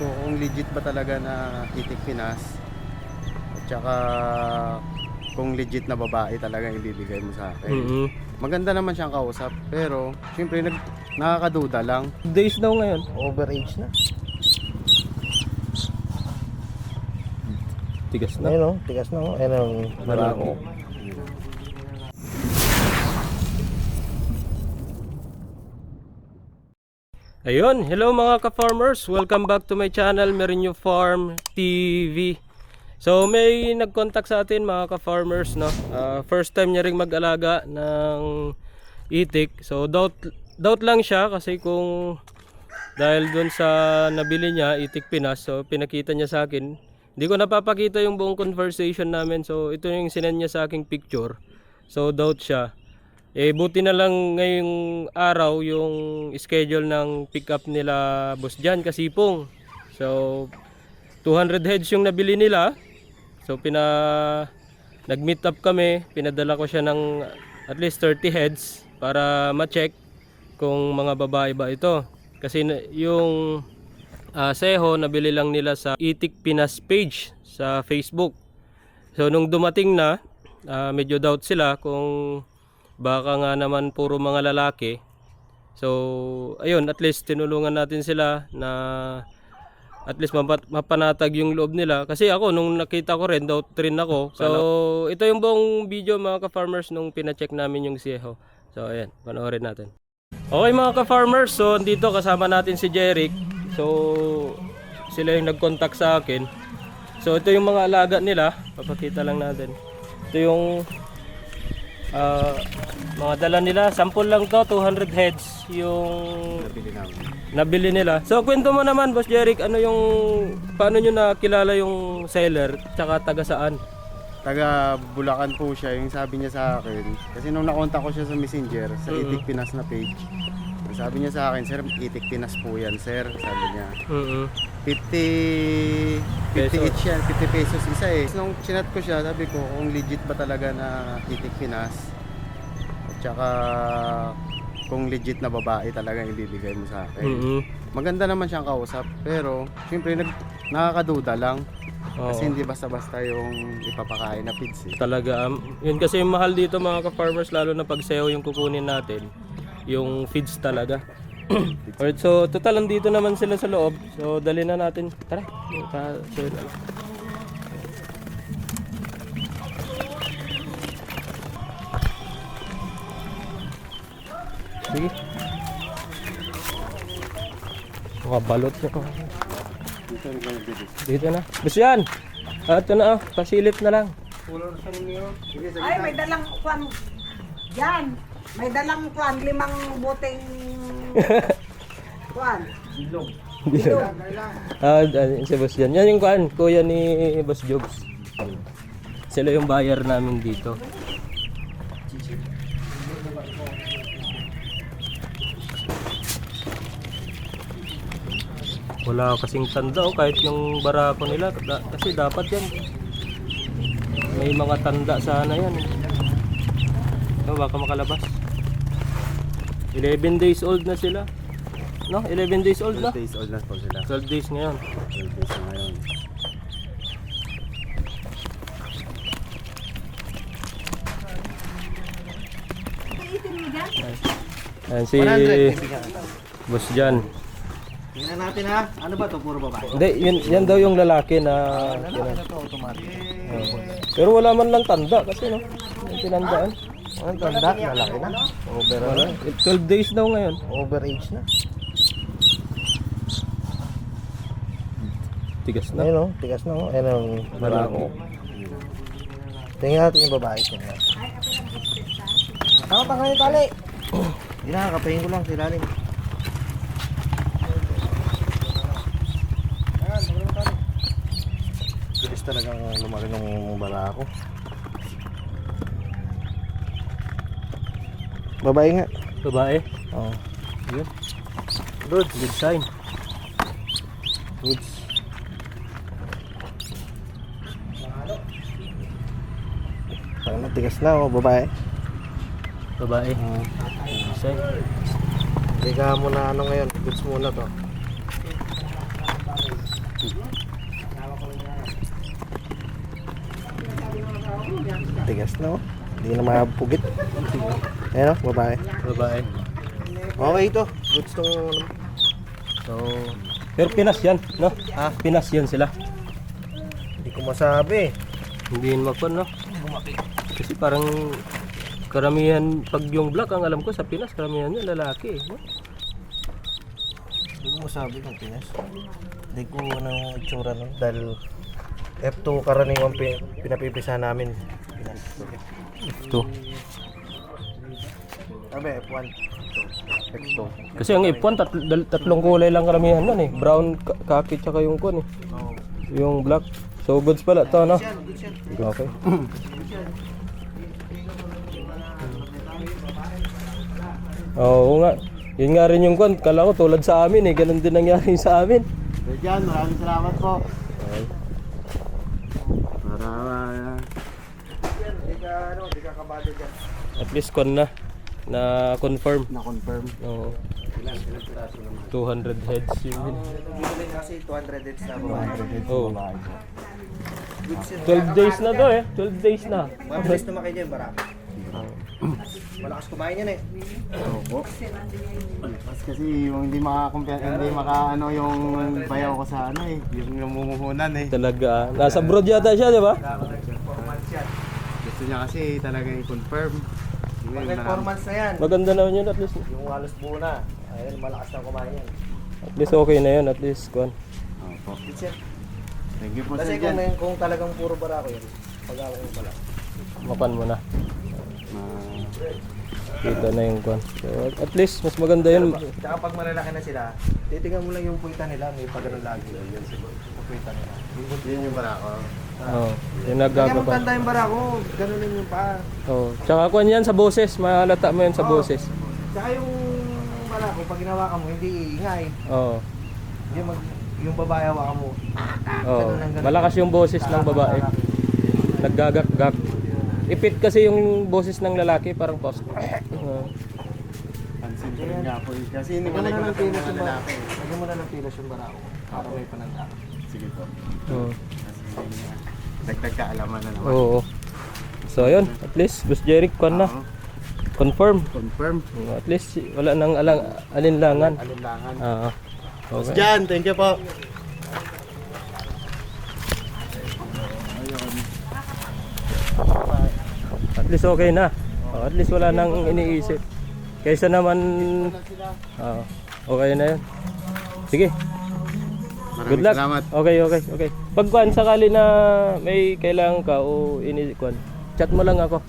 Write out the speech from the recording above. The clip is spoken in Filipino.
ko kung legit ba talaga na itik Pinas. At saka kung legit na babae talaga yung ibibigay mo sa akin. mm Maganda naman siyang kausap, pero siyempre nag, nakakaduda lang. Days daw ngayon. Overage na. Tigas na. Ayun oh, tigas na oh. Ayun ang barako. Ayun, hello mga ka-farmers. Welcome back to my channel, Merinyo Farm TV. So may nag-contact sa atin mga ka-farmers, no. Ah, first time niya ring mag-alaga ng itik. So doubt doubt lang siya kasi kung dahil doon sa nabili niya itik Pinas, so pinakita niya sa akin. Hindi ko napapakita yung buong conversation namin. So ito yung sinend niya sa aking picture. So doubt siya. Eh buti na lang ngayong araw yung schedule ng pick up nila Boss Jan Kasipong. So 200 heads yung nabili nila. So pina nag-meet up kami, pinadala ko siya ng at least 30 heads para ma-check kung mga babae ba ito. Kasi yung ah, Seho nabili lang nila sa Itik Pinas page sa Facebook. So nung dumating na, ah, medyo doubt sila kung baka nga naman puro mga lalaki. So ayun, at least tinulungan natin sila na at least mapat- mapanatag yung loob nila. Kasi ako, nung nakita ko rin, doubt rin ako. So, ito yung buong video mga ka-farmers nung pina-check namin yung Sieho. So, ayan, panoorin natin. Okay mga ka-farmers, so dito kasama natin si Jeric. So, sila yung nag-contact sa akin. So, ito yung mga alaga nila. Papakita lang natin. Ito yung ah, mga dala nila. Sample lang to, 200 heads yung Nabili namin. nabili nila. So kwento mo naman Boss Jeric, ano yung paano nyo nakilala yung seller tsaka taga saan? Taga Bulacan po siya, yung sabi niya sa akin. Kasi nung nakontak ko siya sa messenger, sa Mhm. Itik Pinas na page, sabi niya sa akin, Sir, Itik Pinas po yan, Sir. Sabi niya. Mm 50, 50 Pesos. each yan, 50 pesos isa eh. Nung chinat ko siya, sabi ko kung legit ba talaga na Itik Pinas. At saka kung legit na babae talaga ibibigay mo sa akin. mm Maganda naman siyang kausap, pero siyempre nag, nakakaduda lang. Kasi hindi basta-basta yung ipapakain na feeds eh. Talaga. um, yun kasi yung mahal dito mga ka-farmers lalo na pag sayo yung kukunin natin. Yung feeds talaga. Alright, so total dito naman sila sa loob. So dali na natin. Tara. Lang. Sige. Mga balot niya. Bibis. Dito na. Gusto yan. Ah, ito na ah. Pasilip na lang. Ay, may dalang kwan. Yan. May dalang kwan. Limang boteng kwan. Dito. Ah, ah, si Boss yan. Yan yung kuan, kuya ni Boss Jobs. Sila yung buyer namin dito. Wala kasing tanda oh, kahit yung barako nila. Da- kasi dapat yan. May mga tanda sana yan. Oh, baka makalabas. 11 days old na sila. No? 11 days old na. 12 days old na po sila. 12 days ngayon. 12 days na ngayon. Ayan si 100 bigyan. Boss Jan. Tingnan natin ha. Ano ba to Puro babae. Hindi, yun, yan daw yung lalaki na... Ano ano to automatic. Pero wala man lang tanda kasi no. Yung tinandaan. Ang tanda, malaki na. Over, Wala. 12 days daw ngayon. overage na. Tigas na. Ayun oh, tigas na oh. Ayun ang barako. Tingnan natin yung babae. Tingnan. Tama pa ngayon tali. Hindi na, kapahin ko lang si Lalim. Bilis talagang lumaki ng barako. Babae nga. Babae? Oo. Oh. Yun. Good. Good sign. Good. Parang matigas na oh, babae. Babae? Oo. Good sign. Biga mo na ano ngayon. Goods muna to. Tigas na oh. Hindi na mapugit. Ayan oh, babae. Babae. Okay ito. Goods tong ano. So, pero Pinas yan, no? Ah, Pinas yan sila. Hindi ko masabi. Hindi yun makon, no? Kasi parang karamihan, pag yung black, ang alam ko sa Pinas, karamihan yun lalaki. No? Hindi ko masabi kung Pinas. Hindi ko anong itsura nun. Dahil F2 karaniwang pi- pinapipisa namin. Pinas. Ito. Sabi, F1. X2. Kasi ang F1, tat- tatlong kulay lang karamihan nun eh. Brown, ka- kaki, tsaka yung kun eh. Yung black. So goods pala to, no? Okay. Oo nga. Yun nga rin yung kun. Kala ko tulad sa amin eh. Ganun din nangyari sa amin. So dyan, maraming salamat po. Para Hindi ka, ano, hindi ka kabado dyan. At least kun na. Na confirm. na-confirm. Oo. Ilan, ilan piraso naman? 200 heads yun. Bibili kasi 200 heads na babae. Oo. Goods yun. 12 days na to eh. 12 days na. Mabilis tumakay dyan, bara. Malakas kumain yan eh. Opo. Mas kasi yung hindi makakumpya, hindi maka ano yung bayaw ko sa ano eh, yung namumuhunan eh. Talaga. ah. Nasa abroad yata siya, di ba? Performance yan. Gusto niya kasi talaga i-confirm. Pag performance na yan, Maganda naman yun at least. yung halos buo na. Ayun, malakas na kumain yan. At least okay na yun. At least, kuan. Opo. Goods yan. Thank you po Kasi sir kung, dyan. kung talagang puro barako yan, pag-awak mo pala. Mapan mo na. Ma- Kita na yung kuan. So, at least, mas maganda yun. Tsaka pag malalaki na sila, titingnan mo lang yung puwitan nila, may pag ganun lagi. Yan siguro, yung puwitan nila. Yun yung barako. Oo. Yung Kaya naggago pa. magtanda yung barako, ganunin yung paa. Oo. Tsaka kuan yan sa boses. Mahalata mo yan sa Oo. boses. Tsaka yung barako, pag ginawakan mo, hindi iingay. Oo. Hindi mag, yung babae hawakan mo. Oo. Malakas yung boses ng babae. Naggagak-gak. Ipit kasi yung boses ng lalaki, parang post. Oo. Pansin ko rin nga po. Kasi hindi Lagyan mo ko na ng na pilas yung barako. lalaki. Lagyan mo na ng pilas yung barako. Para may pananda. Sige po. Oo. Dagdag kaalaman na naman. Oo. So, ayun. At least, Boss Jeric, kuan na. Oo. Confirm. Confirm. At least, wala nang alang, alinlangan. Alinlangan. Oo. Okay. Jan, thank you po. At least okay na. Oh, at least wala nang iniisip. Kaysa naman, Oo. okay na yun. Sige, Maraming good luck. salamat. Okay, okay, okay. Pag kuan sakali na may kailangan ka o ini kuan, chat mo lang ako.